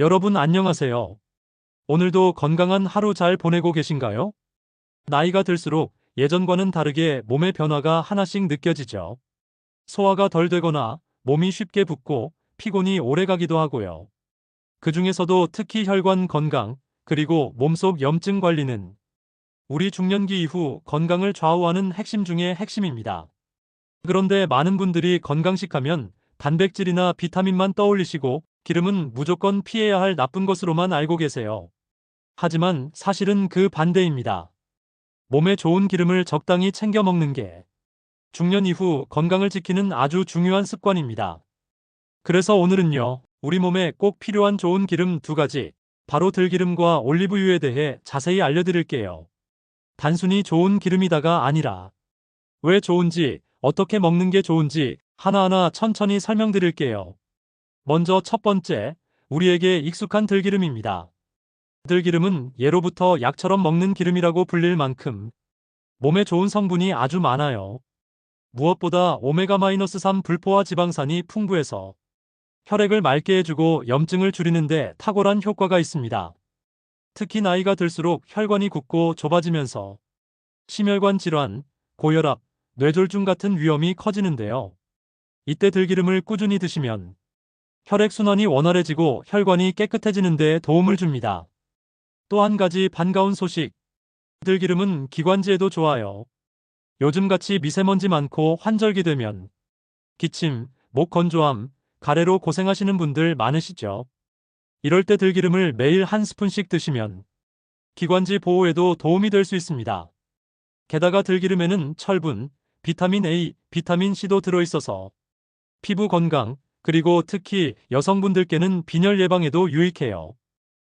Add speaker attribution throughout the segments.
Speaker 1: 여러분 안녕하세요. 오늘도 건강한 하루 잘 보내고 계신가요? 나이가 들수록 예전과는 다르게 몸의 변화가 하나씩 느껴지죠. 소화가 덜 되거나 몸이 쉽게 붓고 피곤이 오래 가기도 하고요. 그 중에서도 특히 혈관 건강, 그리고 몸속 염증 관리는 우리 중년기 이후 건강을 좌우하는 핵심 중의 핵심입니다. 그런데 많은 분들이 건강식 하면 단백질이나 비타민만 떠올리시고 기름은 무조건 피해야 할 나쁜 것으로만 알고 계세요. 하지만 사실은 그 반대입니다. 몸에 좋은 기름을 적당히 챙겨 먹는 게 중년 이후 건강을 지키는 아주 중요한 습관입니다. 그래서 오늘은요, 우리 몸에 꼭 필요한 좋은 기름 두 가지, 바로 들기름과 올리브유에 대해 자세히 알려드릴게요. 단순히 좋은 기름이다가 아니라 왜 좋은지, 어떻게 먹는 게 좋은지 하나하나 천천히 설명드릴게요. 먼저 첫 번째, 우리에게 익숙한 들기름입니다. 들기름은 예로부터 약처럼 먹는 기름이라고 불릴 만큼 몸에 좋은 성분이 아주 많아요. 무엇보다 오메가-3 불포화 지방산이 풍부해서 혈액을 맑게 해주고 염증을 줄이는데 탁월한 효과가 있습니다. 특히 나이가 들수록 혈관이 굳고 좁아지면서 심혈관 질환, 고혈압, 뇌졸중 같은 위험이 커지는데요. 이때 들기름을 꾸준히 드시면 혈액순환이 원활해지고 혈관이 깨끗해지는 데 도움을 줍니다. 또 한 가지 반가운 소식. 들기름은 기관지에도 좋아요. 요즘같이 미세먼지 많고 환절기 되면 기침, 목 건조함, 가래로 고생하시는 분들 많으시죠? 이럴 때 들기름을 매일 한 스푼씩 드시면 기관지 보호에도 도움이 될 수 있습니다. 게다가 들기름에는 철분, 비타민 A, 비타민 C도 들어있어서 피부 건강, 그리고 특히 여성분들께는 빈혈 예방에도 유익해요.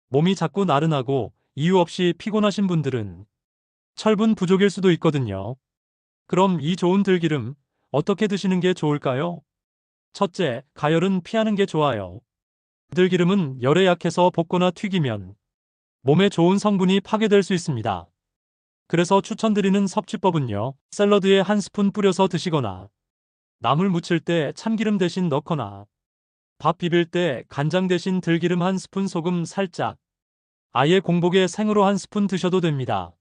Speaker 1: 몸이 자꾸 나른하고 이유 없이 피곤하신 분들은 철분 부족일 수도 있거든요. 그럼 이 좋은 들기름 어떻게 드시는 게 좋을까요? 첫째, 가열은 피하는 게 좋아요. 들기름은 열에 약해서 볶거나 튀기면 몸에 좋은 성분이 파괴될 수 있습니다. 그래서 추천드리는 섭취법은요, 샐러드에 한 스푼 뿌려서 드시거나 나물 무칠 때 참기름 대신 넣거나 밥 비빌 때 간장 대신 들기름 한 스푼 소금 살짝 아예 공복에 생으로 한 스푼 드셔도 됩니다.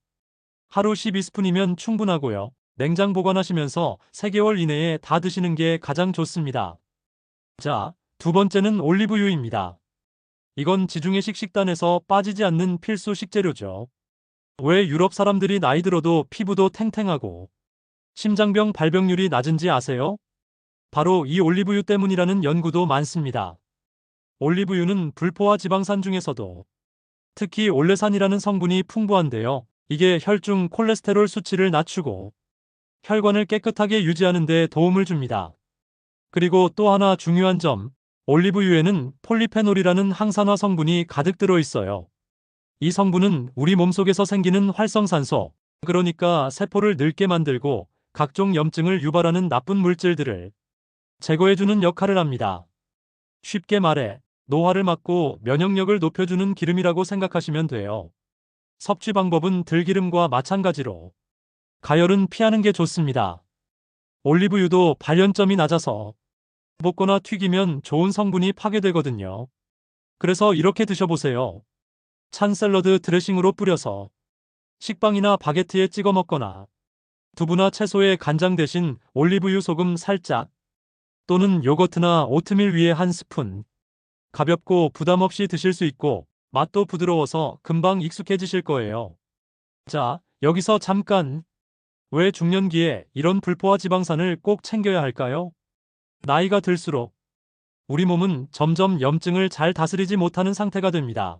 Speaker 1: 하루 12스푼이면 충분하고요. 냉장 보관하시면서 3개월 이내에 다 드시는 게 가장 좋습니다. 자, 두 번째는 올리브유입니다. 이건 지중해식 식단에서 빠지지 않는 필수 식재료죠. 왜 유럽 사람들이 나이 들어도 피부도 탱탱하고 심장병 발병률이 낮은지 아세요? 바로 이 올리브유 때문이라는 연구도 많습니다. 올리브유는 불포화 지방산 중에서도 특히 올레산이라는 성분이 풍부한데요. 이게 혈중 콜레스테롤 수치를 낮추고 혈관을 깨끗하게 유지하는 데 도움을 줍니다. 그리고 또 하나 중요한 점, 올리브유에는 폴리페놀이라는 항산화 성분이 가득 들어 있어요. 이 성분은 우리 몸속에서 생기는 활성산소, 그러니까 세포를 늙게 만들고 각종 염증을 유발하는 나쁜 물질들을 제거해주는 역할을 합니다. 쉽게 말해 노화를 막고 면역력을 높여주는 기름이라고 생각하시면 돼요. 섭취 방법은 들기름과 마찬가지로 가열은 피하는 게 좋습니다. 올리브유도 발연점이 낮아서 볶거나 튀기면 좋은 성분이 파괴되거든요. 그래서 이렇게 드셔보세요. 찬 샐러드 드레싱으로 뿌려서 식빵이나 바게트에 찍어 먹거나 두부나 채소에 간장 대신 올리브유 소금 살짝 또는 요거트나 오트밀 위에 한 스푼. 가볍고 부담 없이 드실 수 있고 맛도 부드러워서 금방 익숙해지실 거예요. 자, 여기서 잠깐. 왜 중년기에 이런 불포화 지방산을 꼭 챙겨야 할까요? 나이가 들수록 우리 몸은 점점 염증을 잘 다스리지 못하는 상태가 됩니다.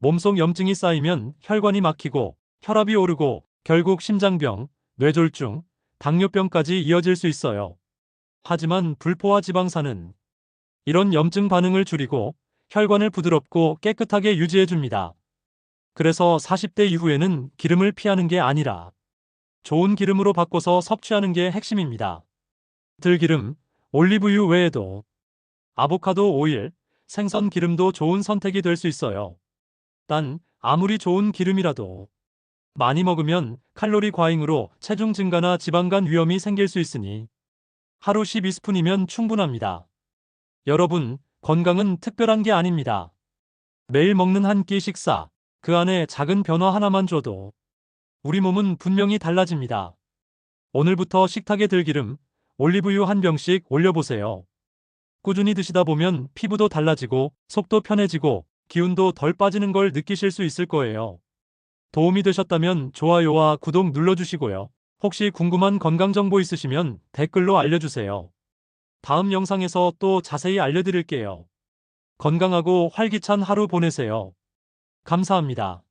Speaker 1: 몸속 염증이 쌓이면 혈관이 막히고 혈압이 오르고 결국 심장병, 뇌졸중, 당뇨병까지 이어질 수 있어요. 하지만 불포화 지방산은 이런 염증 반응을 줄이고 혈관을 부드럽고 깨끗하게 유지해줍니다. 그래서 40대 이후에는 기름을 피하는 게 아니라 좋은 기름으로 바꿔서 섭취하는 게 핵심입니다. 들기름, 올리브유 외에도 아보카도 오일, 생선 기름도 좋은 선택이 될 수 있어요. 단, 아무리 좋은 기름이라도 많이 먹으면 칼로리 과잉으로 체중 증가나 지방간 위험이 생길 수 있으니 하루 12스푼이면 충분합니다. 여러분, 건강은 특별한 게 아닙니다. 매일 먹는 한 끼 식사, 그 안에 작은 변화 하나만 줘도 우리 몸은 분명히 달라집니다. 오늘부터 식탁에 들기름, 올리브유 한 병씩 올려보세요. 꾸준히 드시다 보면 피부도 달라지고 속도 편해지고 기운도 덜 빠지는 걸 느끼실 수 있을 거예요. 도움이 되셨다면 좋아요와 구독 눌러주시고요. 혹시 궁금한 건강 정보 있으시면 댓글로 알려주세요. 다음 영상에서 또 자세히 알려드릴게요. 건강하고 활기찬 하루 보내세요. 감사합니다.